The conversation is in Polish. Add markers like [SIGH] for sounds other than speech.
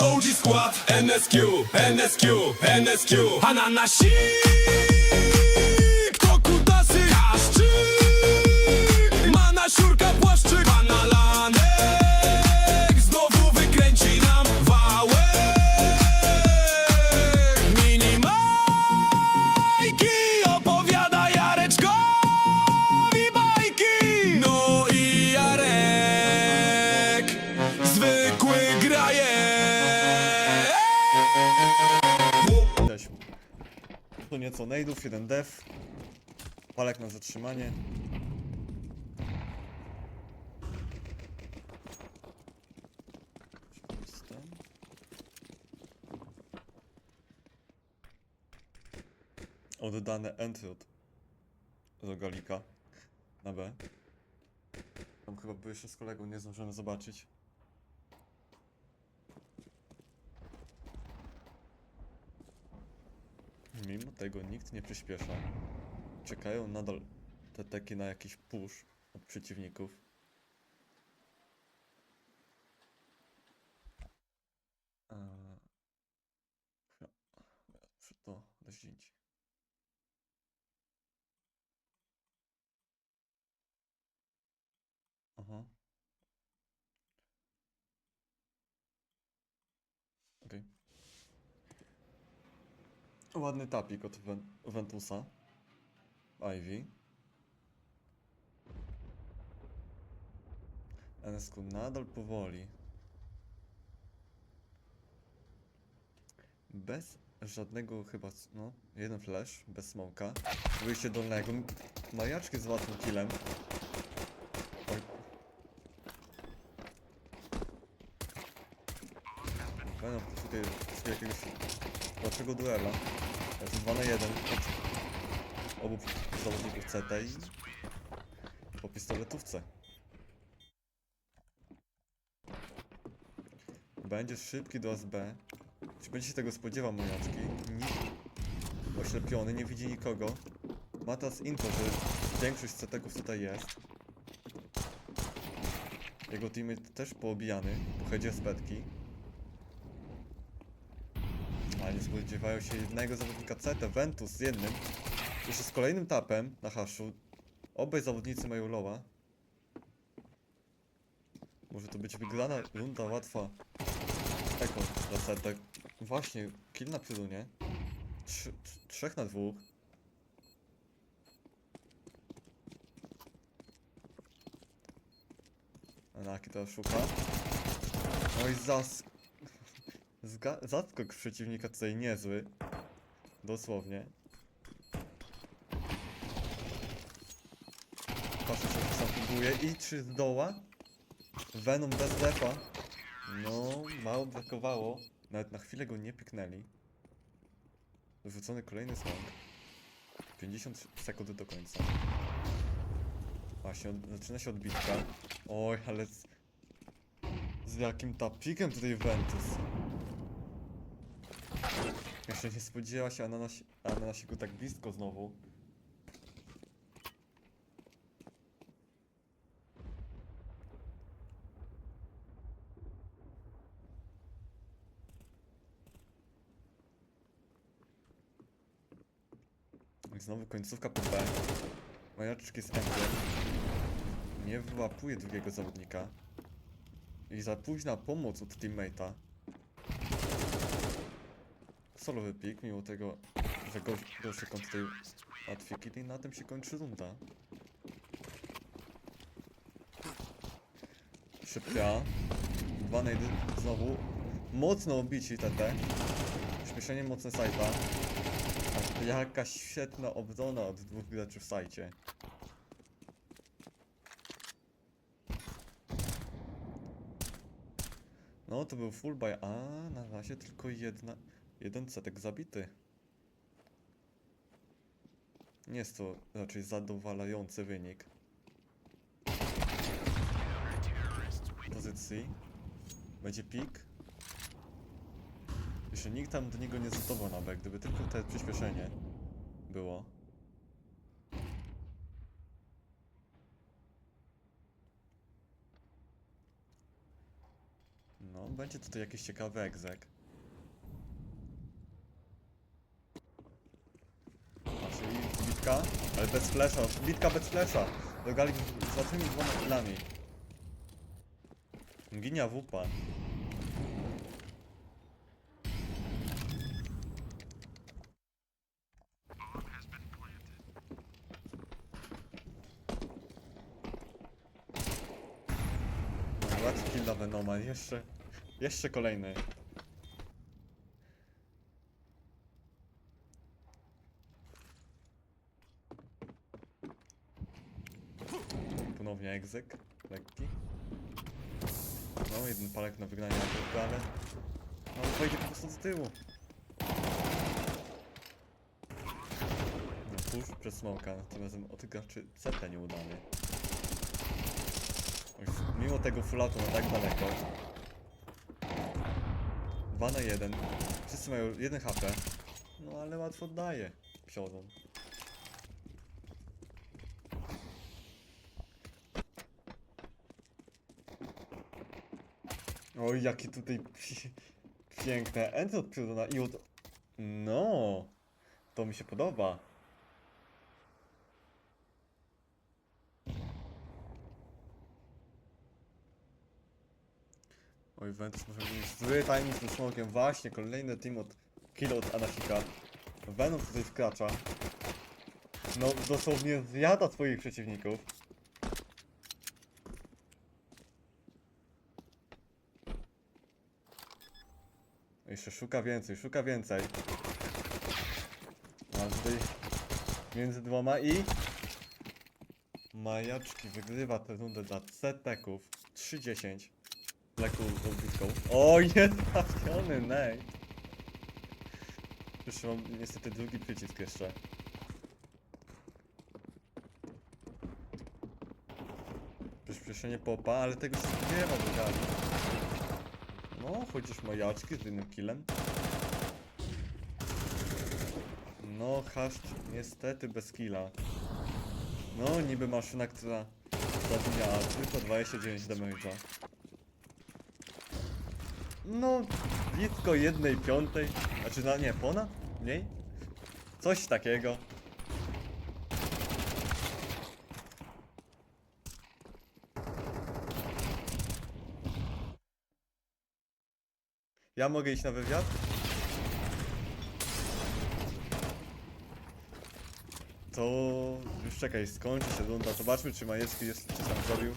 um OG skład NSQ, NSQ, NSQ A na nasi Cześć. Tu nieco nade'ów, jeden def. Palek na zatrzymanie. Oddane entry od rogalika na B. Tam chyba był jeszcze z kolegą, nie zdążyłem zobaczyć. Mimo tego nikt nie przyspiesza. Czekają nadal te teki na jakiś push od przeciwników. Ładny tapik od Ven Ventusa. Ivy. NSK nadal powoli. Bez żadnego chyba, no, jeden flash, bez smoka. Wyjście dolnego. Majaczki z łatwym killem. Oj. Tutaj z jakiegoś lepszego duela. To jest 2 na 1 od obu zawodników CT i po pistoletówce. Będzie szybki do SB. Czy będzie się tego spodziewał mojaczki? Nikt oślepiony, nie widzi nikogo. Ma teraz info, że większość CT-ków tutaj jest. Jego teammate też poobijany, po headzie z petki. Ale nie spodziewają się jednego zawodnika CT, Ventus z jednym. Jeszcze z kolejnym tapem na haszu. Obaj zawodnicy mają lowa. Może to być wygrana runda łatwa. Eko dla CT. Właśnie, kill na. Trzy, trz- trzech na dwóch. Anaki to szuka. No i zas... Zga- zaskok przeciwnika tutaj niezły. Dosłownie. Patrzę, co sam próbuje. I czy zdoła? Venom bez defa. No, mało brakowało. Nawet na chwilę go nie piknęli. Wrzucony kolejny smok. 50 sekund do końca. Właśnie, zaczyna się odbitka. Oj, ale z, z jakim tapikiem tutaj Ventus. Jeszcze nie spodziewała się Ananas, Ananasiku tak blisko znowu. Znowu końcówka po B. Majaczki z Emblem. Nie wyłapuje drugiego zawodnika. I za późna pomoc od teammate'a. Solowy pik, mimo tego, że on tutaj łatwiej kill i na tym się kończy runda. Szybka. Dwa nady znowu. Mocno obici TT. Śmieszenie mocne sajta. Jaka świetna obrona od dwóch graczy w sajcie. No to był full buy, a na razie tylko jedna, jeden setek zabity. Nie jest to raczej zadowalający wynik. Pozycji. Będzie pik. Jeszcze nikt tam do niego nie zatował na B, gdyby tylko te przyspieszenie było. będzie tutaj jakiś ciekawy egzek. Bitka, ale bez flesza. Bitka bez flesza. Dogali z łatwymi dwoma killami. Ginia wupa. Łatwy kill dla Venoma. Jeszcze, jeszcze kolejny. Ponownie egzek, lekki. No, jeden palek na wygnanie na drugą, ale... Ale wejdzie po prostu z tyłu. No, push przez smoka, tym razem od graczy CT nieudany. Mimo tego fullautu na tak daleko. 2 na 1. Wszyscy mają 1 HP. No ale łatwo oddaje. Psiozą. Oj, jakie tutaj pi- [LAUGHS] piękne. End od i od... No, to mi się podoba. Oj, Ventus może mieć zły timing z tym smokiem. Właśnie, kolejny team od kill od Anasika. Venom tutaj wkracza. No, dosłownie zjada swoich przeciwników. Jeszcze szuka więcej, szuka więcej. Tutaj między dwoma i... Majaczki wygrywa tę rundę dla CT-ków. 3-10. Lekką odbitką. O, jest trafiony, nej. Jeszcze mam niestety drugi przycisk jeszcze. Przyspieszenie popa, ale tego się nie ma wygrali. No, chociaż majaczki z jednym killem. No, haszt niestety bez killa. No, niby maszyna, która zabija tylko 29 damage'a. No, blisko jednej piątej. Znaczy, no nie, ponad? Mniej? Coś takiego. Ja mogę iść na wywiad? To już czekaj, skończy się runda. Zobaczmy, czy Majewski jest, czy sam zrobił.